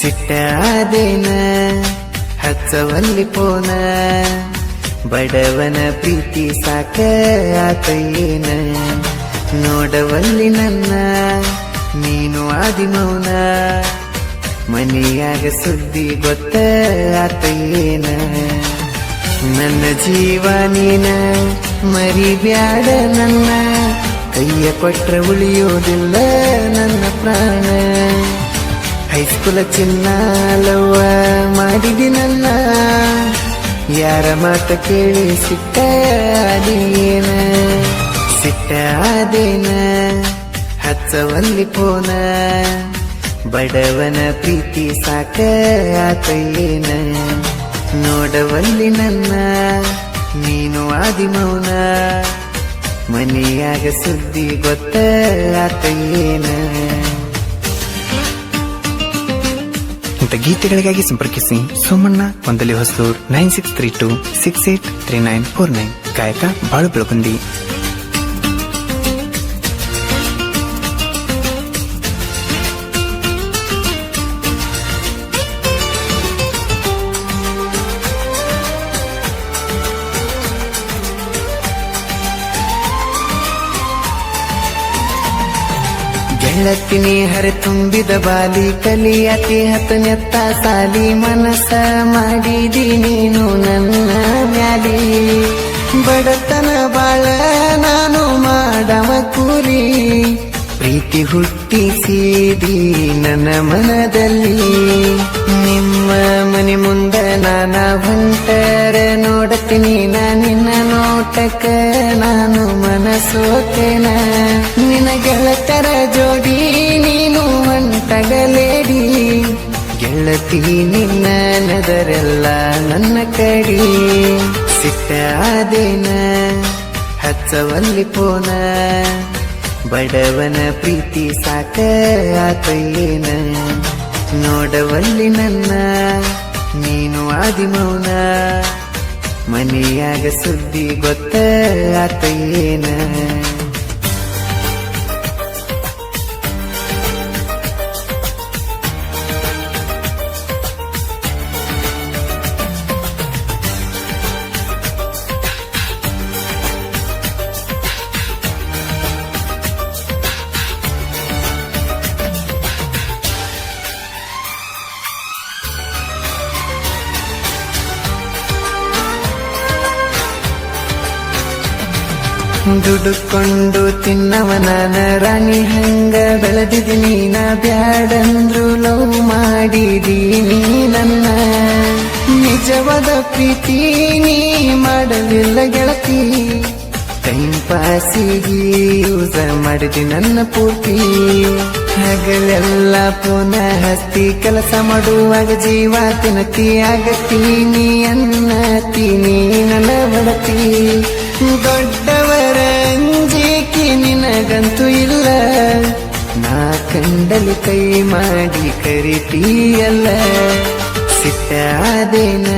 ಸಿಟ್ಟಾದೇನ ಹಚ್ಚವಲ್ಲಿ ಪೋನ, ಬಡವನ ಪ್ರೀತಿ ಸಾಕ ಆತೇನ ನೋಡವಲ್ಲಿ ನನ್ನ, ನೀನು ಆದಿ ಮೌನ ಮನೆಯಾಗ ಸುದ್ದಿ ಗೊತ್ತ ಆತೇನ ನನ್ನ ಜೀವ ನೀನ, ಮರಿಬ್ಯಾಡ ನನ್ನ, ಕೈಯ ಕೊಟ್ರ ಉಳಿಯೋದಿಲ್ಲ ನನ್ನ ಪ್ರಾಣ. ಹೈಸ್ಕೂಲ ಚಿನ್ನ ಲವ್ವ ಮಾಡಿದಿ ನನ್ನ. ಯಾರ ಮಾತ ಕೇಳಿ ಸಿಟ್ಟ ಅದೇನ ಸಿಟ್ಟ ಅದೇನ ಹಚ್ಚವಲ್ಲಿ ಪೋನ? ಬಡವನ ಪ್ರೀತಿ ಸಾಕ ಆತಯ್ಯೇನ ನೋಡವಲ್ಲಿ ನನ್ನ, ನೀನು ಆದಿ ಮೌನ. ಮನೆಯಾಗ ಸುದ್ದಿ ಗೊತ್ತ ಆತಯ್ಯೇನ ಇಂಥ ಗೀತೆಗಳಿಗಾಗಿ ಸಂಪರ್ಕಿಸಿ Somanna, Kondali Hosur, nine six three two, six eight three nine four nine, ಗಾಯಕ ಬಾಳು ಬೆಳಗುಂದಿ ಗೆಳತಿನಿ ಹರಿ ತುಂಬಿದ ಬಾಲಿ ಕಲಿ ಅತಿ ಹತ್ತನೆತ್ತ ಸಾಲಿ ಮನಸ ಮಾಡಿದಿ ನೀನು ನನ್ನ ಮ್ಯಾಲಿ. ಬಡತನ ಬಾಳ ನಾನು ಮಾಡವ ಕೂಲಿ. ಪ್ರೀತಿ ಹುಟ್ಟಿಸಿದಿ ನನ್ನ ಮನದಲ್ಲಿ. ನಿಮ್ಮ ಮನೆ ಮುಂದ ನಾನ ಹೊಂಟರ ನೋಡತೀನಿ ನಾ ನಿನ್ನ ನೋಟಕ್ಕೆ, ನಾನು ಮನಸೋತೇನ. ನಿನ್ನ ಗೆಳತರ ಜೋಡಿ ನೀನು ಹೊಂಟಗಲೇಡಿ. ಗೆಳತಿ ನಿನ್ನ ನದರೆಲ್ಲ ನನ್ನ ಕಡಿ. ಸಿಟ್ಟಾದೇನ ಹಚ್ಚವಲ್ಲಿ ಪೋನ. ಬಡವನ ಪ್ರೀತಿ ಸಾಕ ಆತಯ್ಯೇನ ನೋಡವಲ್ಲಿ ನನ್ನ ನೀನು ಆದಿ ಮೌನ ಮನೆಯಾಗ ಸುದ್ದಿ ಗೊತ್ತ ಆತಯ್ಯೇನ ದುಡುಕೊಂಡು ತಿನ್ನವನಾನ ರಾಣಿ ಹಂಗ ಬೆಳೆದಿದ್ದೀನಿ ನಾ ಬ್ಯಾಡಂದ್ರು ಲವ್ ಮಾಡಿದೀನಿ ನನ್ನ ನಿಜವಾದ ಪ್ರೀತಿ ನೀ ಮಾಡಲಿಲ್ಲ ಗೆಳತಿ. ಟೈಮ್ ಪಾಸಿಗೆ ಯೂಸ ಮಾಡಿದಿ ನನ್ನ ಪೂರ್ತಿ. ಹಗಲೆಲ್ಲ ಪುನಃ ಹಸ್ತಿ ಕೆಲಸ ಮಾಡುವಾಗ ಜೀವ ತಿನ್ನತಿ ಆಗತ್ತೀನಿ ಅನ್ನತೀನಿ ನನ್ನ ಬಡತಿ ದೊಡ್ಡವರ ಕಂಡಲಿ ಕೈ ಮಾಡಿ ಕರಿತೀಯಲ್ಲ? ಸಿಟ್ಟಾದೇನ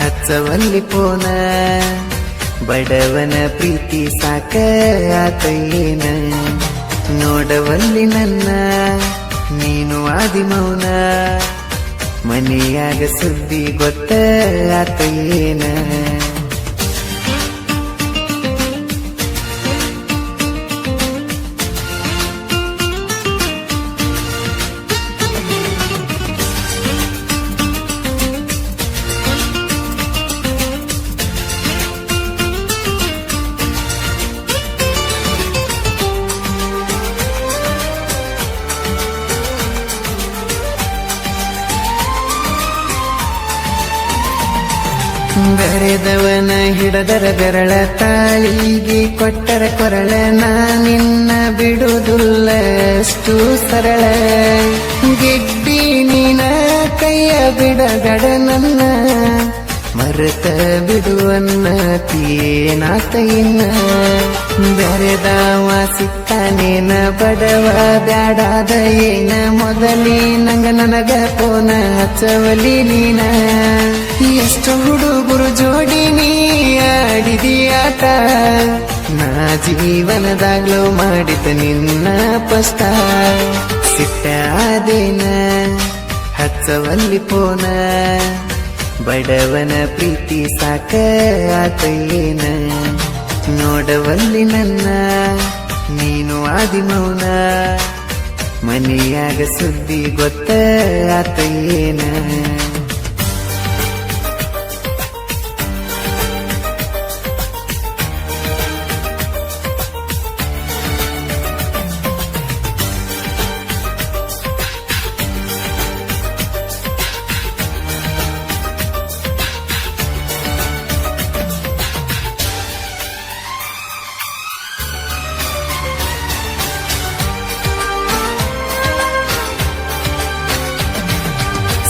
ಹಚ್ಚವಲ್ಲಿ ಪೋನ? ಬಡವನ ಪ್ರೀತಿ ಸಾಕ ಆತಯ್ಯೇನ ನೋಡವಲ್ಲಿ ನನ್ನ, ನೀನು ಆದಿ ಮೌನ ಮನೆಯಾಗ ಸುದ್ದಿ ಗೊತ್ತ ಆತಯ್ಯೇನ ಬೆರೆದವನ ಹಿಡದರ ಬೆರಳ ತಾಳಿಗೆ ಕೊಟ್ಟರ ಕೊರಳ ನಾನಿನ್ನ ಬಿಡುವುದಿಲ್ಲ ಅಷ್ಟು ಸರಳ. ಗೆಡ್ಡಿ ನಿನ ಕೈಯ ಬಿಡಗಡ ನನ್ನ ಮರೆತ ಬಿಡುವನ್ನ ತೀನಾತ ಇನ್ನ ಬೆರೆದವ ಸಿಕ್ಕಾನೇನ ಬಡವ ಬ್ಯಾಡಾದ ಏನ. ಮೊದಲಿ ನಂಗ ನನಗ ಪೋನ ಹಚ್ಚವಲಿ ನೀನ. ಎಷ್ಟು ಹುಡುಗರು ಜೋಡಿ ನೀ ಆಡಿದಿ ಆಟ ನಾ ಜೀವನದಾಗ್ಲೂ ಮಾಡಿದ ನಿನ್ನ ಪಸ್ತ. ಸಿಟ್ಟಾದೇನ ಹಚ್ಚವಲ್ಲಿ ಪೋನ. ಬಡವನ ಪ್ರೀತಿ ಸಾಕ ಆತೇನ ನೋಡವಲ್ಲಿ ನನ್ನ ನೀನು ಆದಿ ಮೌನ ಮನೆಯಾಗ ಸುದ್ದಿ ಗೊತ್ತ ಆತಯ್ಯೇನ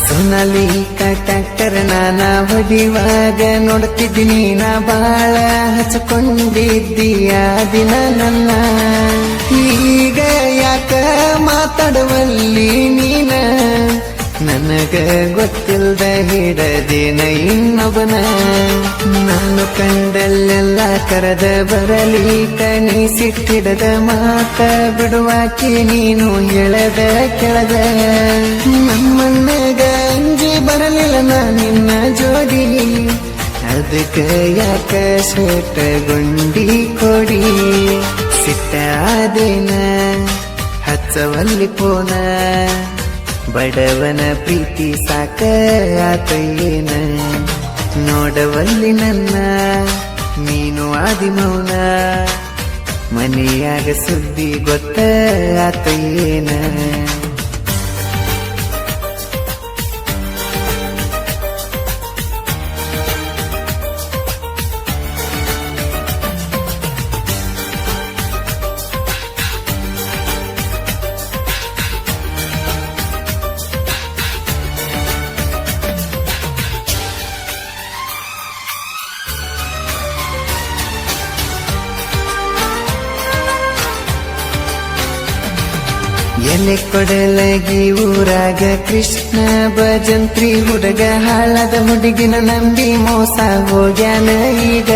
ಸೊನಾಲಿ ಟ್ರ್ಯಾಕ್ಟರ್ ನಾನ ಹೊಡಿವಾಗ ನೋಡ್ತಿದ್ದೀನಿ, ನಾ ಬಾಳ ಹಚ್ಕೊಂಡಿದ್ದೀಯ ದಿನ ನನ್ನ. ಈಗ ಯಾಕ ಮಾತಾಡುವಲ್ಲಿ ನೀನ? ನನಗ ಗೊತ್ತಿಲ್ದ ಹಿಡದಿನ ಇನ್ನೊಬ್ಬನ. ನಾನು ಕಂಡಲ್ಲೆಲ್ಲ ಕರೆದ ಬರಲಿ ಕಣಿ ಸಿಟ್ಟಿಡದ ಮಾತ ಬಿಡುವಾಕಿ ನೀನು ಹೇಳದ ಕೆಳದ. ನಮ್ಮನ್ನಗ ಬರಲಿಲ್ಲ ನಾ ನಿನ್ನ ಜೋಡಿ. ಅದಕ್ಕ ಯಾಕ ಗುಂಡಿ ಕೊಡಿ? ಸಿಟ್ಟ ಆದೇನ, ಹಚ್ಚವಲ್ಲಿ ಪೋನ. ಬಡವನ ಪ್ರೀತಿ ಸಾಕ ಆತಯ್ಯೇನ? ನೋಡವಲ್ಲಿ ನನ್ನ, ನೀನು ಆದಿ ಮೌನ ಮನೆಯಾಗ ಸುದ್ದಿ ಗೊತ್ತ ಆತಯ್ಯೇನ? ಎಲೆ ಕೊಡಲಗಿ ಊರಾಗ ಕೃಷ್ಣ ಭಜಂತ್ರಿ ಹುಡುಗ ಹಾಳದ ಹುಡುಗಿನ ನಂಬಿ ಮೋಸ ಹೋಗ್ಯಾನ ಈಗ.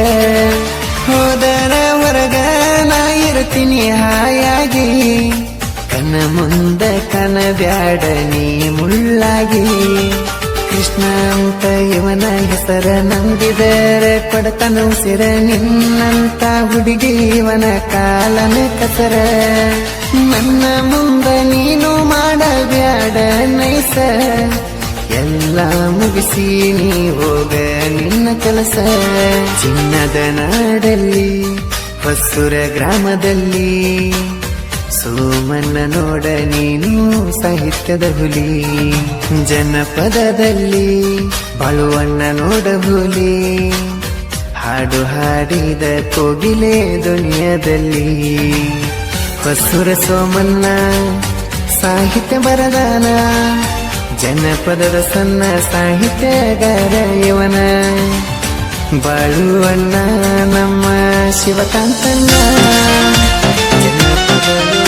ಹೋದರ ಹೊರಗ ನಾ ಇರ್ತೀನಿ ಹಾಯಾಗಿ. ಕನ ಮುಂದ ಕನ ಬ್ಯಾಡ ನೀ ಮುಳ್ಳಾಗಿ. ಕೃಷ್ಣ ಅಂತ ಇವನ ಹೆಸರ ನಂಬಿದರ ಕೊಡತನ ಉಸಿರ ನಿನ್ನಂತ ಹುಡುಗಿ ಇವನ ಕಾಲನ ಕಸರ. ನನ್ನ ಮುಂದೆ ನೀನು ಮಾಡಬ್ಯಾಡ ನೈಸ ಎಲ್ಲ ಮುಗಿಸಿ ನೀ ಹೋಗ ನಿನ್ನ ಕೆಲಸ. ಚಿನ್ನದ ನಾಡಲ್ಲಿ, ಹೊಸೂರ ಗ್ರಾಮದಲ್ಲಿ ಸೋಮನ್ನ ನೋಡ ನೀನು ಸಾಹಿತ್ಯದ ಹುಲಿ. ಜನಪದದಲ್ಲಿ, ಬಳುವಣ್ಣ ನೋಡ ಹುಲಿ. ಹಾಡು ಹಾಡಿದ ಕೋಗಿಲೆ ದುನಿಯದಲ್ಲಿ. ಹೊಸೂರ ಸೋಮನ್ನ ಸಾಹಿತ್ಯ ಬರದಾನ ಜನಪದದ ಸನ್ನ ಸಾಹಿತ್ಯಗಾರ ಇವನ. ಬಾಳುವಣ್ಣ ನಮ್ಮ ಶಿವಕಾಂತಣ್ಣ. ಜನಪದ